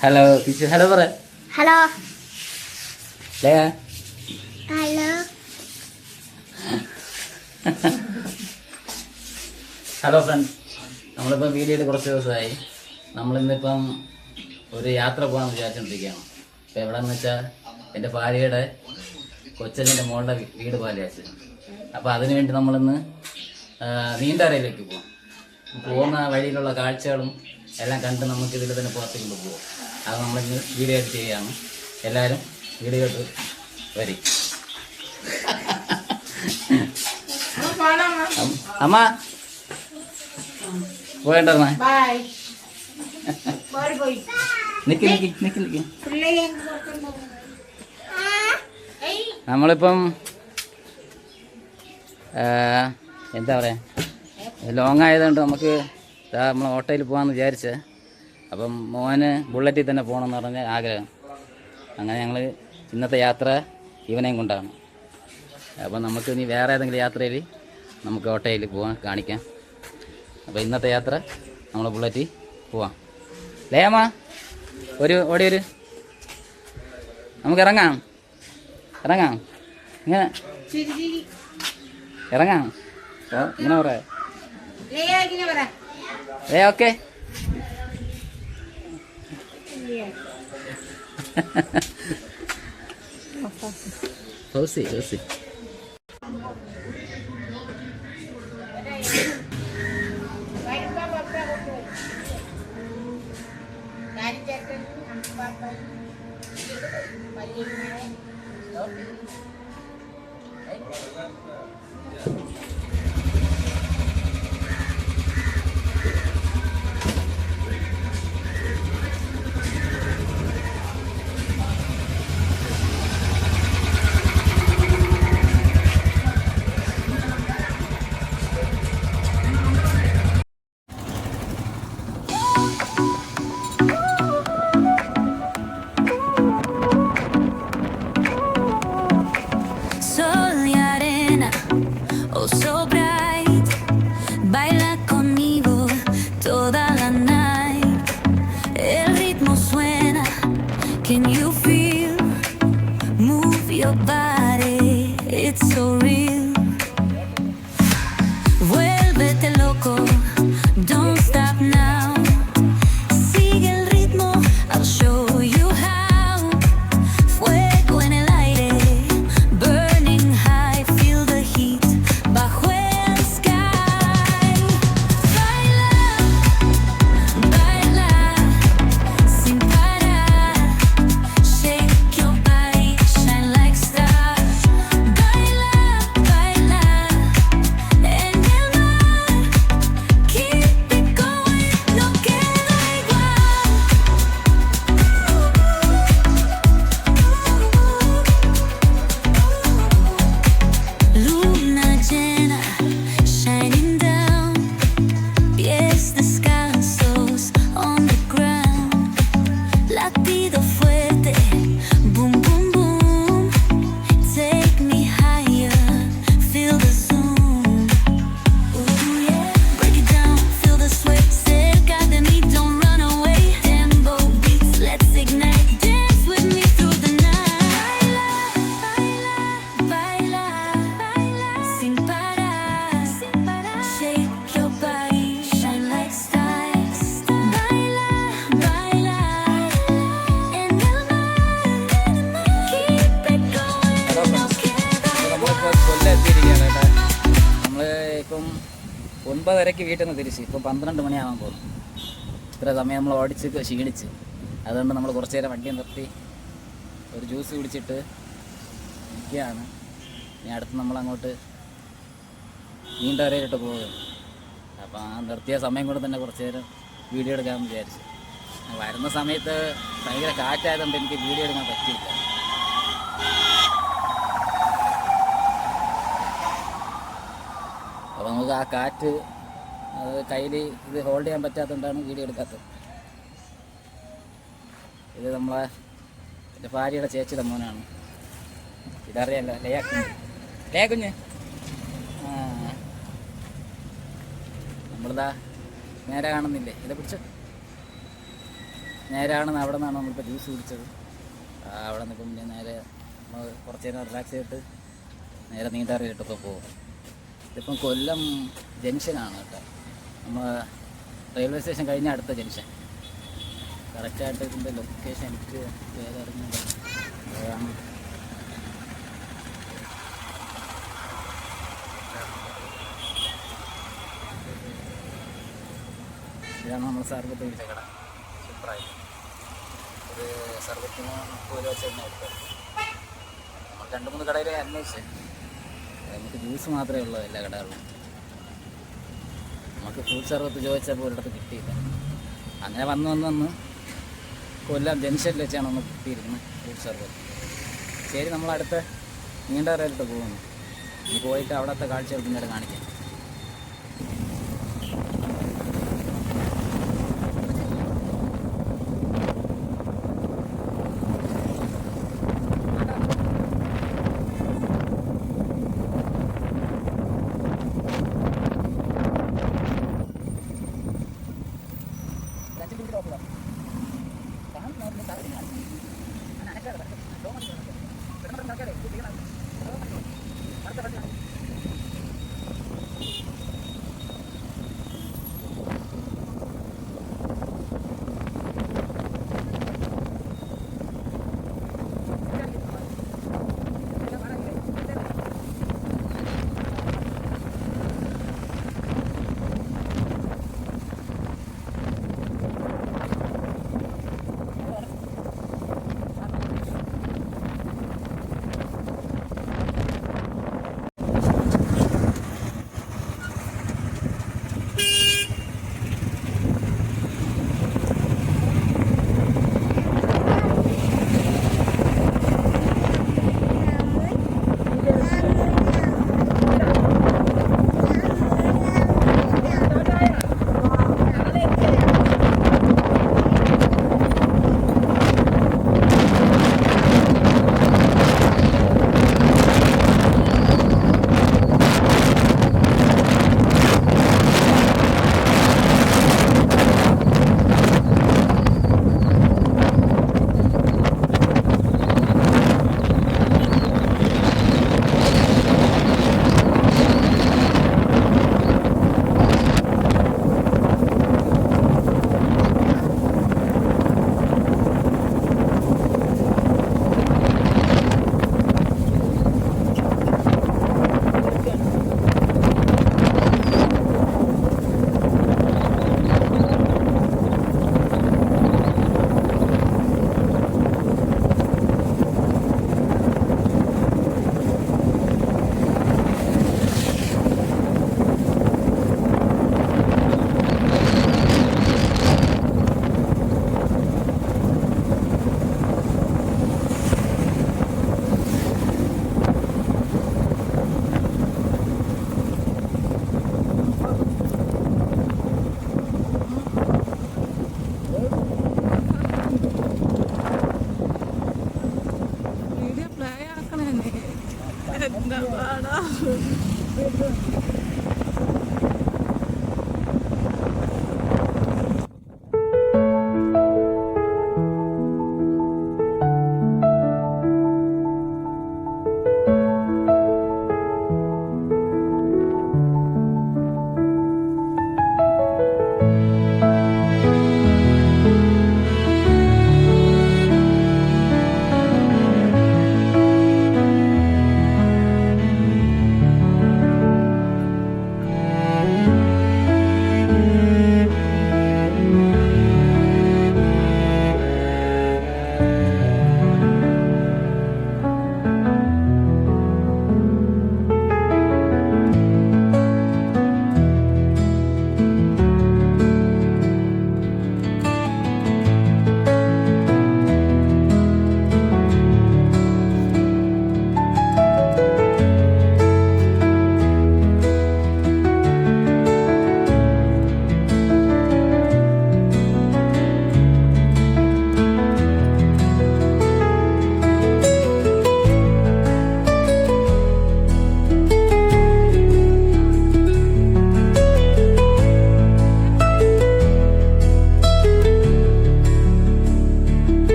Hello teacher hello പറ. Hello hello hello friends നമ്മളിപ്പം വീഡിയോയിൽ കുറച്ച് ദിവസമായി. നമ്മളിന്നിപ്പം ഒരു യാത്ര പോകാൻ വിചാരിച്ചുകൊണ്ടിരിക്കുകയാണ് ഇപ്പം എവിടെയെന്ന് വെച്ചാൽ എന്റെ ഭാര്യയുടെ കൊച്ചച്ഛന്റെ മോളുടെ വീട് വീട് പാലിയാച്ച് അപ്പോൾ അതിന് വേണ്ടി നമ്മളിന്ന് നീണ്ടാരയിലേക്ക് പോകും പോകുന്ന വഴിയിലുള്ള കാഴ്ചകളും എല്ലാം കണ്ട് നമുക്ക് ഇതിൽ തന്നെ പുറത്തേക്ക് പോകും അത് നമ്മളിന്ന് വീഡിയോ ആയിട്ട് ചെയ്യുകയാണ് എല്ലാവരും വീഡിയോട്ട് വരി. അമ്മ പോയണ്ടമ്മ ബൈ പോയി പോയി നിക്ക് നിക്ക് നിക്ക് നിക്ക്. നമ്മളിപ്പം എന്താ പറയുക ലോങ് ആയതുകൊണ്ട് നമുക്ക് നമ്മൾ ഓട്ടോയിൽ പോകാമെന്ന് വിചാരിച്ച്. അപ്പം മോന് ബുള്ളറ്റിൽ തന്നെ പോകണമെന്ന് പറഞ്ഞ ആഗ്രഹം. അങ്ങനെ ഞങ്ങൾ ഇന്നത്തെ യാത്ര ഇവനെയും കൊണ്ടാണ്. അപ്പം നമുക്ക് ഇനി വേറെ ഏതെങ്കിലും യാത്രയിൽ നമുക്ക് ഓട്ടോയിൽ പോകാൻ കാണിക്കാം. അപ്പോൾ ഇന്നത്തെ യാത്ര നമ്മൾ ബുള്ളറ്റിൽ പോവാം. ലേമ ഒരു ഓടിയൊരു നമുക്ക് ഇറങ്ങാം. ഇറങ്ങാം. ഇങ്ങനെ. ചിരി ചിരി ഇറങ്ങാം ഇങ്ങനെ പറ ഏ ഓക്കെ. ഹൗസി ഹൗസി വരുമ്പോ ഒൻപതരയ്ക്ക് വീട്ടിൽ നിന്ന് തിരിച്ച്. ഇപ്പോൾ പന്ത്രണ്ട് മണിയാവാൻ പോകുന്നു. ഇത്ര സമയം നമ്മൾ ഓടിച്ച് ക്ഷീണിച്ച്. അതുകൊണ്ട് നമ്മൾ കുറച്ച് നേരം വണ്ടി നിർത്തി ഒരു ജ്യൂസ് കുടിച്ചിട്ട് നിൽക്കുകയാണ് ഇനി അടുത്ത് നമ്മൾ അങ്ങോട്ട് നീണ്ടവരയിലോട്ട് പോകുകയാണ് അപ്പം ആ നിർത്തിയ സമയം കൊണ്ട് തന്നെ കുറച്ച് നേരം വീഡിയോ എടുക്കാമെന്ന് വിചാരിച്ചു. വരുന്ന സമയത്ത് ഭയങ്കര കാറ്റായതുകൊണ്ട് എനിക്ക് വീഡിയോ എടുക്കാൻ പറ്റിയില്ല. അപ്പോൾ നമുക്ക് ആ കാറ്റ് അത് കയ്യിൽ ഇത് ഹോൾഡ് ചെയ്യാൻ പറ്റാത്തതുകൊണ്ടാണ് വീഡിയോ എടുക്കാത്തത്. ഇത് നമ്മളെ എന്റെ ഭാര്യയുടെ ചേച്ചിയുടെ മോനാണ്. ഇതറിയാലോ ലയ കുഞ്ഞ്. ലയ കുഞ്ഞ്. നമ്മളിതാ നേരെ കാണുന്നില്ലേ? ഇത് പിടിച്ചോ. നേരെ കാണുന്ന അവിടെ നിന്നാണ് നമ്മളിപ്പോൾ ജ്യൂസ് കുടിച്ചത്. അവിടെ നിന്ന് നേരെ നമ്മൾ കുറച്ച് നേരം റിലാക്സ് ചെയ്തിട്ട് നേരെ നീണ്ടാറിയിട്ടൊക്കെ പോകും ഇതിപ്പം കൊല്ലം ജംഗ്ഷനാണ് കേട്ടോ. നമ്മൾ റെയിൽവേ സ്റ്റേഷൻ കഴിഞ്ഞ അടുത്ത ജംഗ്ഷൻ. കറക്റ്റായിട്ട് ഇതിന്റെ ലൊക്കേഷൻ എനിക്ക് പേര് അറിഞ്ഞില്ല അതാണ്. ഇതാണ് നമ്മൾ സർബത്ത് കട. സൂപ്പറായി ഒരു സർബത്തിന് മുപ്പത് രൂപ വെച്ച് എടുത്തത് നമ്മൾ രണ്ട് മൂന്ന് കടയിലേ അന്വേഷിച്ച് നമുക്ക് ജ്യൂസ് മാത്രമേ ഉള്ളൂ എല്ലാ കടകളിലും. നമുക്ക് ഫ്രൂട്ട് സർബത്ത് ചോദിച്ചപ്പോൾ ഒരിടത്ത് കിട്ടിയില്ല. അങ്ങനെ വന്ന് വന്ന് വന്ന് കൊല്ലം ജംഗ്ഷനിൽ വെച്ചാണ് ഒന്ന് കിട്ടിയിരിക്കുന്നത് ഫ്രൂട്ട് സർബത്ത് ശരി നമ്മൾ അടുത്ത നീണ്ട റേലിട്ട് പോകുന്നു. ഇനി പോയിട്ട് അവിടുത്തെ കാഴ്ചകൾ പിന്നീട് കാണിക്കാം.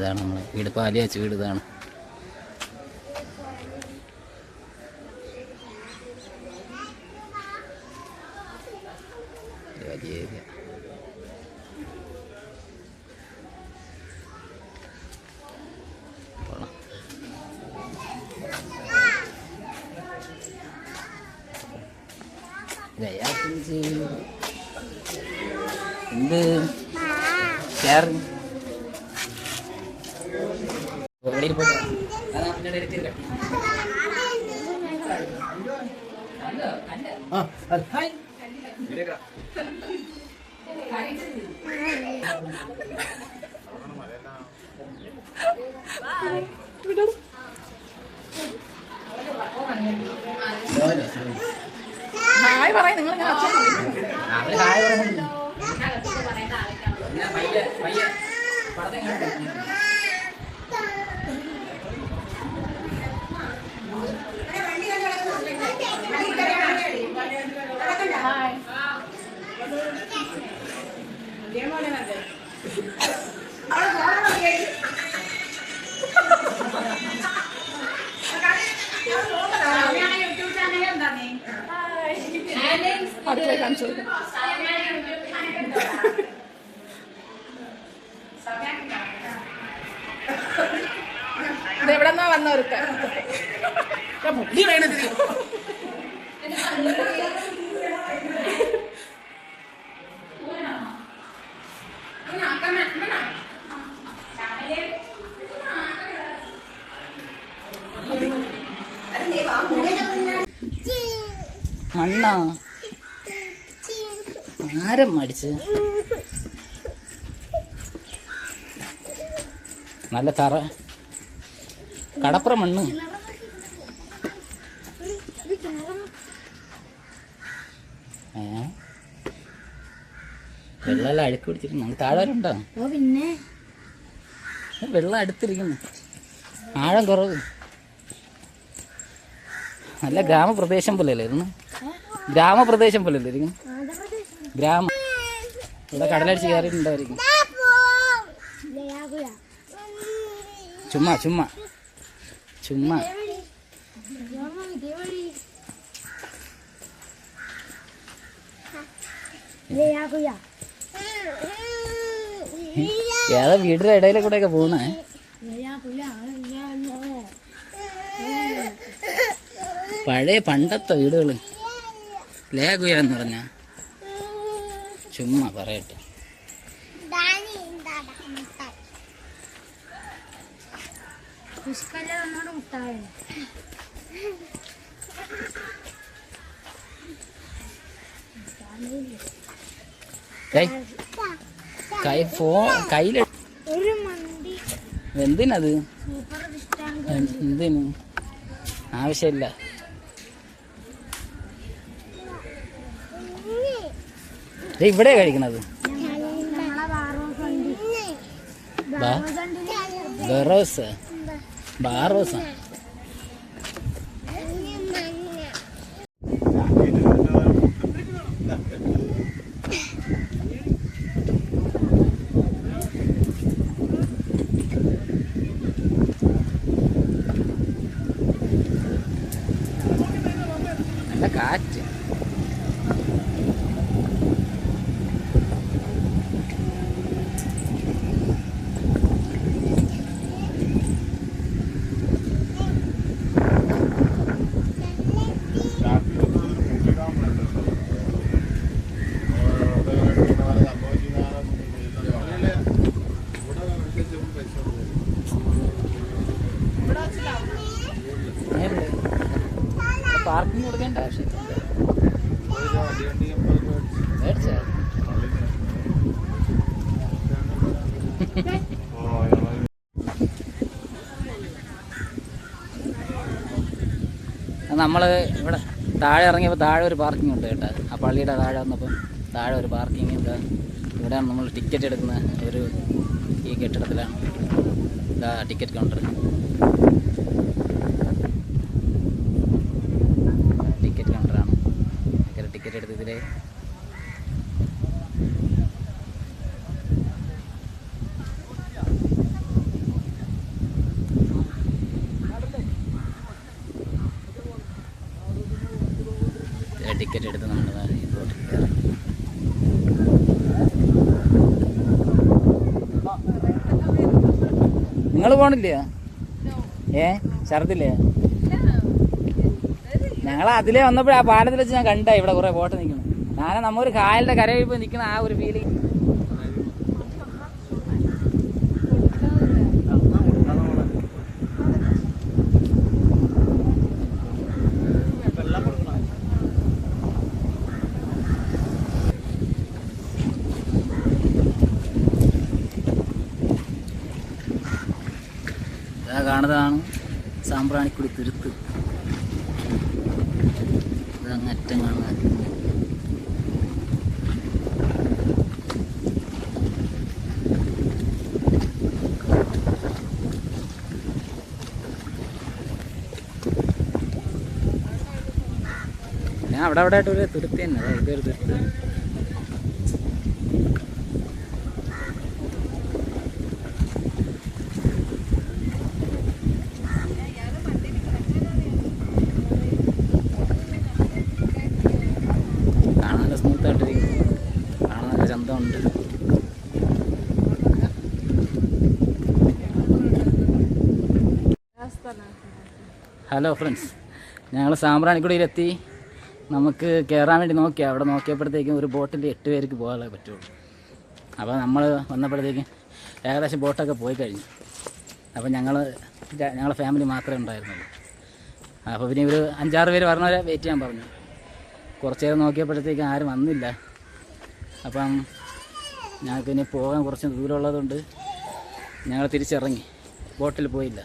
ഇതാണ് നമ്മൾ വീട് പാലിയാച്ച് വീട് ഇതാണ് ഇത് വലിയ ഏരിയ കൊള്ളാം ദയാക്കുഞ്ചി. എന്ത് ചേർ വെളിയിൽ പോയിട്ട് വാ. അതാ പിന്നെ എടുത്ത് കെട്ടി. ഹായ് പറയും നിങ്ങൾ ഹായ് പറയുന്നുണ്ട്. മണ്ണാ ആരം മടിച്ച് നല്ല തറ കടപ്പുറ മണ്ണ് വെള്ളം അഴുക്ക് പിടിച്ചിരിക്കുന്നു താഴെ വരെ ഉണ്ടോ? പിന്നെ? വെള്ളം അടുത്തിരിക്കുന്നു. ആഴം കുറവ്. നല്ല ഗ്രാമപ്രദേശം പോലെയല്ലേ ഇരുന്ന് ഗ്രാമപ്രദേശം പോലെയല്ലേ ഇരിക്കുന്നു ഗ്രാമം. ഇവിടെ കടലടിച്ച് കയറിയിട്ടുണ്ടായിരിക്കും ചുമ്മാ ചുമ്മാ. ചുമ്മാ. ഏതാ വീടിന്റെ ഇടയിലെ കൂടെ ഒക്കെ പോകുന്നേ? പഴയ പണ്ടത്തെ വീടുകൾ ലേഖുയ എന്ന് പറഞ്ഞ. ചുമ്മാ പറയട്ടെ. കൈ കൈ ഫോ മന്തി. എന്തിനത്? എന്തിന്? ആവശ്യമില്ല. ഇവിടെ കഴിക്കണത്. ബാറോസ്. ബറോസ് ബാറോസ നല്ല കാറ്റ് പാർക്കിംഗ് കൊടുക്കേണ്ട ആവശ്യമില്ല മേടിച്ചോ? നമ്മൾ ഇവിടെ താഴെ ഇറങ്ങിയപ്പോൾ താഴെ ഒരു പാർക്കിംഗ് ഉണ്ട് കേട്ടോ. ആ പള്ളിയുടെ താഴെ വന്നപ്പോൾ താഴെ ഒരു പാർക്കിംഗ് ഉണ്ട്. ഇവിടെയാണ് നമ്മൾ ടിക്കറ്റ് എടുക്കുന്ന ഒരു ഈ കെട്ടിടത്തിലാണ്. ടിക്കറ്റ് കൗണ്ടർ ടിക്കറ്റ് കൗണ്ടറാണ് ടിക്കറ്റ് എടുത്ത് ഇതിലെ ടിക്കറ്റ് എടുത്ത് നമ്മൾ ഈ ബോട്ടിൽ കയറി നിങ്ങൾ പോണില്ലേ? ഏ? ശരത്തില്ലേ? ഞങ്ങൾ അതിലേ വന്നപ്പോഴേ ആ പാലത്തിൽ വെച്ച് ഞാൻ കണ്ട ഇവിടെ കുറെ ബോട്ട് നിൽക്കുന്നു ഞാൻ നമ്മൊരു കായലിന്റെ കരയിൽ പോയി നിൽക്കുന്ന ആ ഒരു ഫീലിംഗ് ഇതാ കാണുന്നതാണ് സാമ്പ്രാണിക്കുടി തുരുത്ത്. ഇത് അങ്ങറ്റം കാണുന്നത് അവിടെ അവിടെ ആയിട്ട് ഒരു തുരുത്തി തന്നെ. ഇതൊരു തുരുത്ത്. ഹലോ ഫ്രണ്ട്സ് ഞങ്ങൾ സാമ്പ്രാണിക്കുടിയിലെത്തി നമുക്ക് കയറാൻ വേണ്ടി നോക്കി അവിടെ നോക്കിയപ്പോഴത്തേക്കും ഒരു ബോട്ടിൽ എട്ട് പേർക്ക് പോകാനേ പറ്റുള്ളൂ. അപ്പോൾ നമ്മൾ വന്നപ്പോഴത്തേക്കും ഏകദേശം ബോട്ടൊക്കെ പോയി കഴിഞ്ഞു. അപ്പോൾ ഞങ്ങൾ ഞങ്ങളെ ഫാമിലി മാത്രമേ ഉണ്ടായിരുന്നുള്ളൂ. അപ്പോൾ പിന്നെ ഒരു അഞ്ചാറ് പേര് പറഞ്ഞവരെ വെയിറ്റ് ചെയ്യാൻ പറഞ്ഞു. കുറച്ച് നേരം നോക്കിയപ്പോഴത്തേക്കും ആരും വന്നില്ല. അപ്പം ഞങ്ങൾക്ക് ഇനി പോകാൻ കുറച്ച് ദൂരമുള്ളതുകൊണ്ട് ഞങ്ങൾ തിരിച്ചിറങ്ങി. ബോട്ടിൽ പോയില്ല.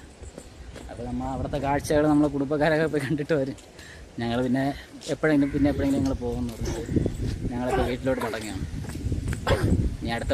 അപ്പോൾ നമ്മൾ അവിടുത്തെ കാഴ്ചകൾ നമ്മളെ കുടുംബക്കാരൊക്കെ പോയി കണ്ടിട്ട് വരും. ഞങ്ങൾ പിന്നെ എപ്പോഴെങ്കിലും പിന്നെ എപ്പോഴെങ്കിലും ഞങ്ങൾ പോകുമെന്ന് ഞങ്ങളിപ്പോൾ വീട്ടിലോട്ട് തുടങ്ങിയാണ് ഇനി അടുത്ത